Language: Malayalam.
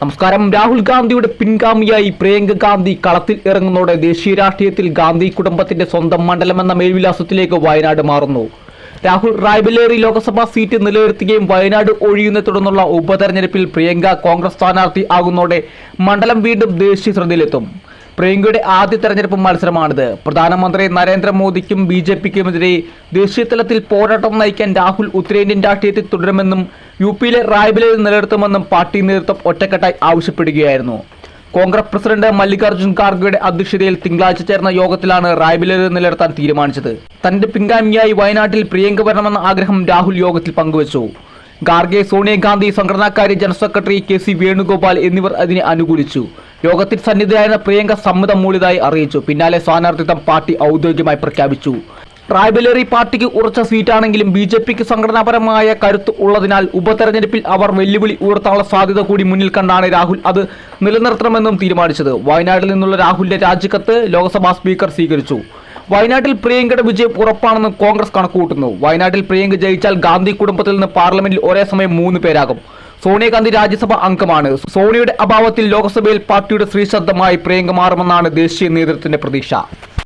നമസ്കാരം. രാഹുൽ ഗാന്ധിയുടെ പിൻഗാമിയായി പ്രിയങ്ക ഗാന്ധി കളത്തിൽ ഇറങ്ങുന്നതോടെ ദേശീയ രാഷ്ട്രീയത്തിൽ ഗാന്ധി കുടുംബത്തിന്റെ സ്വന്തം മണ്ഡലം എന്ന മേൽവിലാസത്തിലേക്ക് വയനാട് മാറുന്നു. രാഹുൽ റായ്ബലേറി ലോക്സഭാ സീറ്റ് നിലനിർത്തുകയും വയനാട് ഒഴിയുന്ന തുടർന്നുള്ള ഉപതെരഞ്ഞെടുപ്പിൽ പ്രിയങ്ക കോൺഗ്രസ് സ്ഥാനാർത്ഥി ആകുന്നതോടെ മണ്ഡലം വീണ്ടും ദേശീയ ശ്രദ്ധയിലെത്തും. പ്രിയങ്കയുടെ ആദ്യ തെരഞ്ഞെടുപ്പ് മത്സരമാണിത്. പ്രധാനമന്ത്രി നരേന്ദ്രമോദിക്കും ബി ജെ പിക്കുമെതിരെ ദേശീയതലത്തിൽ പോരാട്ടം നയിക്കാൻ രാഹുൽ ഉത്തരേന്ത്യൻ രാഷ്ട്രീയത്തിൽ തുടരുമെന്നും യു പിയിലെ റായ്ബലേറിൽ നിലനിർത്തുമെന്നും പാർട്ടി നേതൃത്വം ഒറ്റക്കെട്ടായി ആവശ്യപ്പെടുകയായിരുന്നു. കോൺഗ്രസ് പ്രസിഡന്റ് മല്ലികാർജുൻ ഖാർഗെയുടെ അധ്യക്ഷതയിൽ തിങ്കളാഴ്ച ചേർന്ന യോഗത്തിലാണ് റായ്ബലേറി നിലനിർത്താൻ തീരുമാനിച്ചത്. തന്റെ പിൻഗാമിയായി വയനാട്ടിൽ പ്രിയങ്ക വരണമെന്ന ആഗ്രഹം രാഹുൽ യോഗത്തിൽ പങ്കുവച്ചു. ഖാർഗെ സോണിയാഗാന്ധി സംഘടനാകാര്യ general secretary K C Venugopal എന്നിവർ അതിനെ അനുകൂലിച്ചു. യോഗത്തിൽ സന്നിധിയായ പ്രിയങ്ക സമ്മതം മൂളിയതായി അറിയിച്ചു. പിന്നാലെ സ്ഥാനാർത്ഥിത്വം പാർട്ടി ഔദ്യോഗികമായി പ്രഖ്യാപിച്ചു. റായ്ബലേറി പാർട്ടിക്ക് ഉറച്ച സീറ്റാണെങ്കിലും ബി ജെ പിക്ക് സംഘടനാപരമായ കരുത്ത് ഉള്ളതിനാൽ ഉപതെരഞ്ഞെടുപ്പിൽ അവർ വെല്ലുവിളി ഉയർത്താനുള്ള സാധ്യത കൂടി മുന്നിൽ കണ്ടാണ് രാഹുൽ അത് നിലനിർത്തണമെന്നും തീരുമാനിച്ചത്. വയനാട്ടിൽ നിന്നുള്ള രാഹുലിന്റെ രാജിക്കത്ത് ലോക്സഭാ സ്പീക്കർ സ്വീകരിച്ചു. വയനാട്ടിൽ പ്രിയങ്കയുടെ വിജയം ഉറപ്പാണെന്ന് കോൺഗ്രസ് കണക്കുകൂട്ടുന്നു. വയനാട്ടിൽ പ്രിയങ്ക ജയിച്ചാൽ ഗാന്ധി കുടുംബത്തിൽ നിന്ന് പാർലമെന്റിൽ ഒരേ സമയം മൂന്ന് പേരാകും. സോണിയാഗാന്ധി രാജ്യസഭ അംഗമാണ്. സോണിയുടെ അഭാവത്തിൽ ലോക്സഭയിൽ പാർട്ടിയുടെ ശ്രീശബ്ദമായി പ്രിയങ്ക മാറുമെന്നാണ് ദേശീയ നേതൃത്വത്തിന്റെ പ്രതീക്ഷ.